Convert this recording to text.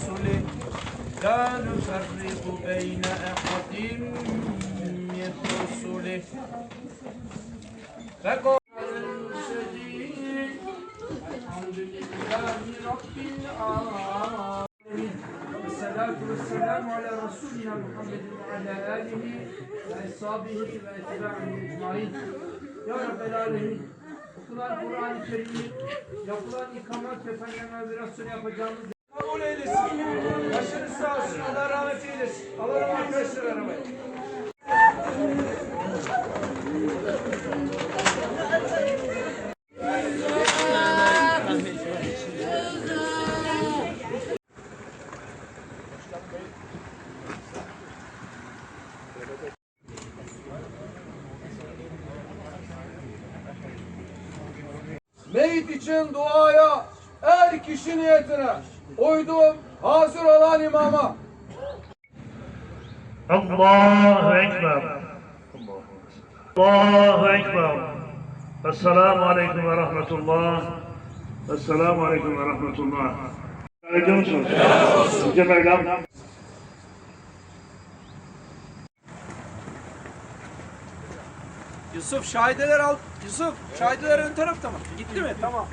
رسله لا نفرق بين أحد من رسله فقال المرسلين الحمد لله رب العالمين والصلاة والسلام على رسولنا محمد وعلى آله وأصحابه وأتباعه أجمعين Ya Rabbel Alemin okunan Kur'an-ı Kerim'i yapılan ikamet ve fenleme operasyonu yapacağımız kabul eylesin. Başınız sağ olsun. Allah rahmet eylesin. Alalım arkadaşlar arabayı. Meyit için duaya er kişi niyetine uydum hasır olan imama. Allahu Ekber. Allahu Ekber. Esselamu Aleyküm ve Rahmetullah. Esselamu Aleyküm ve Rahmetullah. Ediyor musunuz? Yüce Mevlam. Yusuf şahideler al. Yusuf şahideler ön tarafta mı? Gitti mi? Tamam.